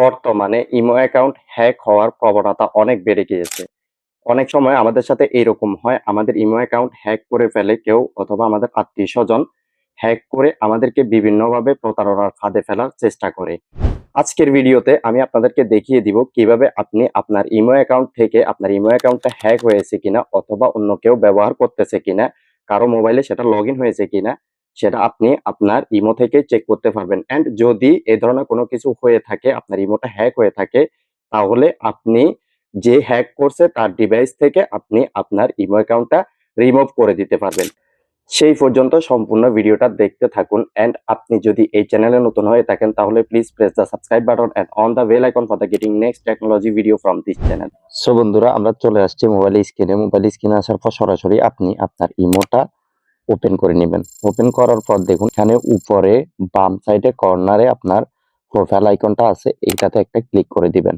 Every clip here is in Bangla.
বর্তমানে ইমো অ্যাকাউন্ট হ্যাক হওয়ার প্রবণতা অনেক বেড়ে গিয়েছে। অনেক সময় আমাদের সাথে এরকম হয়, আমাদের ইমো অ্যাকাউন্ট হ্যাক করে ফেলে কেউ অথবা আমাদের আত্মীয় স্বজন হ্যাক করে আমাদেরকে বিভিন্নভাবে প্রতারণার ফাঁদে ফেলার চেষ্টা করে। আজকের ভিডিওতে আমি আপনাদেরকে দেখিয়ে দিব কীভাবে আপনি আপনার ইমো অ্যাকাউন্ট থেকে আপনার ইমো অ্যাকাউন্টটা হ্যাক হয়েছে কিনা অথবা অন্য কেউ ব্যবহার করতেছে কিনা, কারও মোবাইলে সেটা লগ হয়েছে কিনা সেটা আপনি আপনার ইমো থেকে চেক করতে পারবেন। এন্ড যদি এ ধরনের কোনো কিছু হয়ে থাকে, আপনার ইমোটা হ্যাক হয়ে থাকে, তাহলে আপনি যে হ্যাক করছে তার ডিভাইস থেকে আপনি আপনার ইমো অ্যাকাউন্টটা রিমুভ করে দিতে পারবেন। সেই পর্যন্ত সম্পূর্ণ ভিডিওটা দেখতে থাকুন। এন্ড আপনি যদি এই চ্যানেলে নতুন হয়ে থাকেন, তাহলে please press the subscribe button and on the bell icon for the getting next technology video from this channel so বন্ধুরা, আমরা চলে আসছি মোবাইল স্ক্রিনে মোবাইল স্ক্রিনে আসার পর সরাসরি আপনি আপনার ইমোটা ওপেন করে নেবেন। ওপেন করার পর দেখুন, এখানে উপরে বাম সাইডে কর্নারে আপনার প্রোফাইল আইকনটা আছে, এইটাতে একটা ক্লিক করে দিবেন।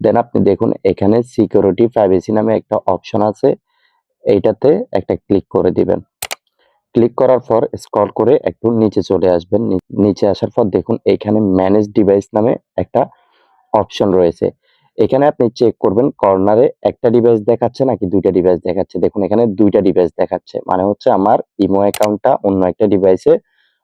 দেন আপনি দেখুন, এখানে সিকিউরিটি প্রাইভেসি নামে একটা অপশন আছে, এইটাতে একটা ক্লিক করে দিবেন। ক্লিক করার পর স্ক্রল করে একটু নিচে চলে আসবেন। নিচে আসার পর দেখুন, এখানে ম্যানেজ ডিভাইস নামে একটা অপশন রয়েছে। এখানে আপনি চেক করবেন কর্নারে একটা ডিভাইস দেখাচ্ছে নাকি দুইটা ডিভাইস দেখাচ্ছে। দেখুন, এখানে দুইটা ডিভাইস দেখাচ্ছে। মানে হচ্ছে আমার ইমো অ্যাকাউন্টটা অন্য একটা ডিভাইসে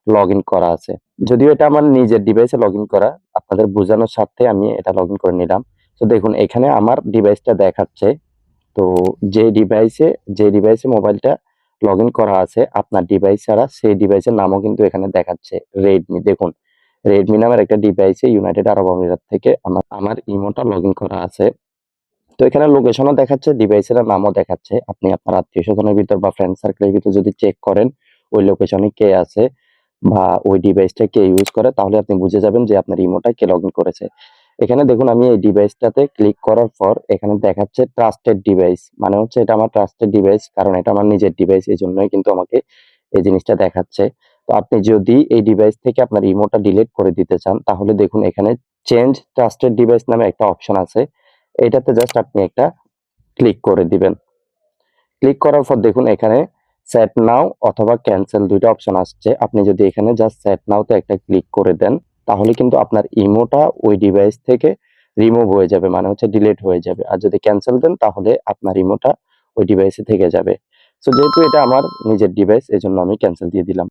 লগ করা আছে। যদিও এটা আমার নিজের ডিভাইসে লগ করা, আপনাদের বোঝানোর স্বার্থে আমি এটা লগ করে নিলাম। তো দেখুন, এখানে আমার ডিভাইসটা দেখাচ্ছে। তো যে ডিভাইসে যে ডিভাইসে মোবাইলটা লগ করা আছে, আপনার ডিভাইস ছাড়া সেই ডিভাইসের নামও কিন্তু এখানে দেখাচ্ছে রেডমি দেখুন রেডমি নামের একটা ডিভাইসে ইউনাইটেড আরব আমিরাত থেকে আমার আমার ইমোটা লগ ইন করা আছে। তো এখানে লোকেশনও দেখাচ্ছে ডিভাইসের নামও দেখাচ্ছে। আপনি আপনার আত্মীয় স্বজনের ভিতর বা ফ্রেন্ড সার্কেলের ভিতর যদি চেক করেন, ওই লোকেশনে কে আছে বা ওই ডিভাইসটা কে ইউজ করে, তাহলে আপনি বুঝে যাবেন যে আপনার ইমোটা কে লগ ইন করেছে। এখানে দেখুন, আমি এই ডিভাইসটাতে ক্লিক করার পর এখানে দেখাচ্ছে ট্রাস্টেড ডিভাইস মানে হচ্ছে এটা আমার ট্রাস্টেড ডিভাইস কারণ এটা আমার নিজের ডিভাইস এই জন্যই কিন্তু আমাকে এই জিনিসটা দেখাচ্ছে। তো আপনি যদি এই ডিভাইস থেকে আপনার ইমোটা ডিলিট করে দিতে চান, তাহলে দেখুন এখানে চেঞ্জ ট্রাস্টেড ডিভাইস নামে একটা অপশন আছে। এটাতে জাস্ট আপনি একটা ক্লিক করে দিবেন। ক্লিক করার পর দেখুন এখানে সেট নাও অথবা ক্যান্সেল দুইটা অপশন আসছে। আপনি যদি এখানে জাস্ট সেট নাওতে একটা ক্লিক করে দেন, তাহলে কিন্তু আপনার ইমোটা ওই ডিভাইস থেকে রিমুভ হয়ে যাবে মানে হচ্ছে ডিলিট হয়ে যাবে। আর যদি ক্যান্সেল দেন, তাহলে আপনার ইমোটা ওই ডিভাইসে থেকে যাবে। সো যেহেতু এটা আমার নিজের ডিভাইস এই জন্য আমি ক্যান্সেল দিয়ে দিলাম।